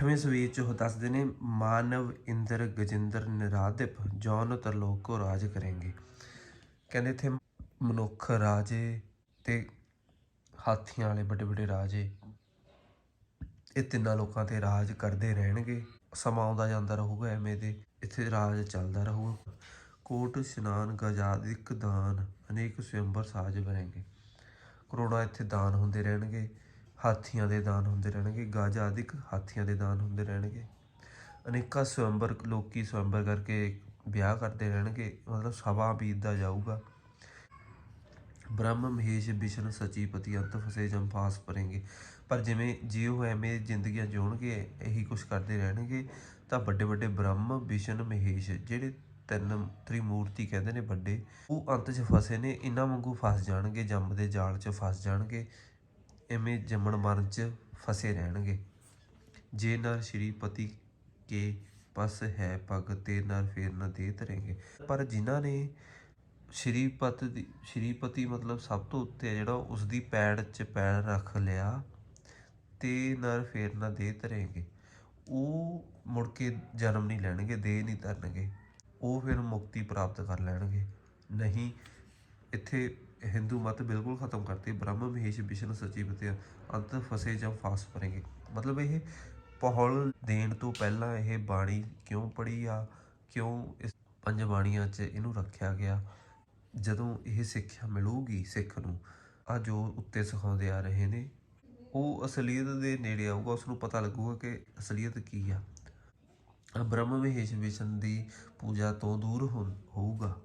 ਅੱਠਵੇਂ severe ਚ ਉਹ ਦੱਸਦੇ ਨੇ, ਮਾਨਵ ਇੰਦਰ ਗਜਿੰਦਰ ਨਿਰਾਦਿਪ ਜੌਨ ਤਰਲੋਕ ਕੋ ਰਾਜ ਕਰਨਗੇ ਕਹਿੰਦੇ ਇੱਥੇ ਮਨੁੱਖ ਰਾਜੇ ਤੇ ਹਾਥੀਆਂ ਵਾਲੇ ਵੱਡੇ ਵੱਡੇ ਰਾਜੇ, ਇਹ ਤਿੰਨਾਂ ਲੋਕਾਂ ਤੇ ਰਾਜ ਕਰਦੇ ਰਹਿਣਗੇ। ਸਮਾਂ ਆਉਂਦਾ ਜਾਂਦਾ ਰਹੂਗਾ, ਐਵੇਂ ਦੇ ਇੱਥੇ ਰਾਜ ਚੱਲਦਾ ਰਹੂਗਾ। ਕੋਟ, ਇਸ਼ਨਾਨ ਗਜਾਦਿਕ ਦਾਨ, ਅਨੇਕ ਸਵੰਬਰ ਸਾਜ ਬਣੇਗੇ ਕਰੋੜਾਂ ਇੱਥੇ ਦਾਨ ਹੁੰਦੇ ਰਹਿਣਗੇ। ਹਾਥੀਆਂ ਦੇ ਦਾਨ ਹੁੰਦੇ ਰਹਿਣਗੇ, ਗਜ ਆਦਿਕ ਹਾਥੀਆਂ ਦੇ ਦਾਨ ਹੁੰਦੇ ਰਹਿਣਗੇ। ਅਨੇਕਾਂ ਸਵੰਬਰ, ਲੋਕੀ ਸਵੰਬਰ ਕਰਕੇ ਵਿਆਹ ਕਰਦੇ ਰਹਿਣਗੇ, ਮਤਲਬ ਸਭਾ ਬੀਤਦਾ ਜਾਊਗਾ। ਬ੍ਰਹਮ, ਮਹੇਸ਼, ਵਿਸ਼ਨ ਸਚੀਪਤੀ ਅੰਤ ਫਸੇ ਜੰਫਾਸ ਪਰੇਂਗੇ ਪਰ ਜਿਵੇਂ ਜੇ ਉਹ ਐਵੇਂ ਜ਼ਿੰਦਗੀਆਂ ਜਿਉਣਗੇ ਇਹੀ ਕੁਝ ਕਰਦੇ ਰਹਿਣਗੇ, ਤਾਂ ਵੱਡੇ ਵੱਡੇ ਬ੍ਰਹਮ, ਵਿਸ਼ਨ, ਮਹੇਸ਼ ਜਿਹੜੇ ਤਿੰਨ ਤ੍ਰਿਮੂਰਤੀ ਕਹਿੰਦੇ ਨੇ ਵੱਡੇ, ਉਹ ਅੰਤ 'ਚ ਫਸੇ ਨੇ, ਇਹਨਾਂ ਵਾਂਗੂ ਫਸ ਜਾਣਗੇ, ਜੰਮ ਦੇ ਜਾਲ 'ਚ ਫਸ ਜਾਣਗੇ। ਐਵੇਂ ਜੰਮਣ ਮਰਨ 'ਚ ਫਸੇ ਰਹਿਣਗੇ। ਜੇ ਨਰ ਸ਼੍ਰੀਪਤੀ ਕੇ ਪਸ ਹੈ ਪਗ, ਤੇ ਨਰ ਫੇਰ ਨ ਦੇ ਤਰੇਂਗੇ ਪਰ ਜਿਨ੍ਹਾਂ ਨੇ ਸ਼੍ਰੀਪਤ ਦੀ ਸ਼੍ਰੀਪਤੀ ਮਤਲਬ ਸਭ ਤੋਂ ਉੱਤੇ ਜਿਹੜਾ ਉਸ ਦੀ ਪੈੜ 'ਚ ਪੈਰ ਰੱਖ ਲਿਆ, ਤੇ ਨਰ ਫੇਰ ਨਾ ਦੇ ਧਰੇਂਗੇ ਉਹ ਮੁੜ ਕੇ ਜਨਮ ਨਹੀਂ ਲੈਣਗੇ ਦੇ ਨਹੀਂ ਧਰਨਗੇ। ਉਹ ਫਿਰ ਮੁਕਤੀ ਪ੍ਰਾਪਤ ਕਰ ਲੈਣਗੇ। ਨਹੀਂ, ਇੱਥੇ ਹਿੰਦੂ ਮਤ ਬਿਲਕੁਲ ਖਤਮ ਕਰਤੀ। ਬ੍ਰਹਮ, ਮਹੇਸ਼, ਵਿਸ਼ਨ ਸਚੀਪਤੀ ਅੰਤ ਫਸੇ ਜਾਂ ਫਾਸ ਪਰੇਂਗੇ ਮਤਲਬ ਇਹ ਪਹੌਲ ਦੇਣ ਤੋਂ ਪਹਿਲਾਂ ਇਹ ਬਾਣੀ ਕਿਉਂ ਪੜੀ ਆ? ਕਿਉਂ ਇਸ ਪੰਜ ਬਾਣੀਆਂ 'ਚ ਇਹਨੂੰ ਰੱਖਿਆ ਗਿਆ? ਜਦੋਂ ਇਹ ਸਿੱਖਿਆ ਮਿਲੂਗੀ ਸਿੱਖ ਨੂੰ ਆ ਜੋ ਉੱਤੇ ਸਿਖਾਉਂਦੇ ਆ ਰਹੇ ਨੇ। ਉਹ ਅਸਲੀਅਤ ਦੇ ਨੇੜੇ ਆਊਗਾ ਉਸ ਨੂੰ ਪਤਾ ਲੱਗੂਗਾ ਕਿ ਅਸਲੀਅਤ ਕੀ ਆ। ਬ੍ਰਹਮ, ਮਹੇਸ਼, ਵਿਸ਼ਨ ਦੀ ਪੂਜਾ ਤੋਂ ਦੂਰ ਹੋ- ਹੋਊਗਾ।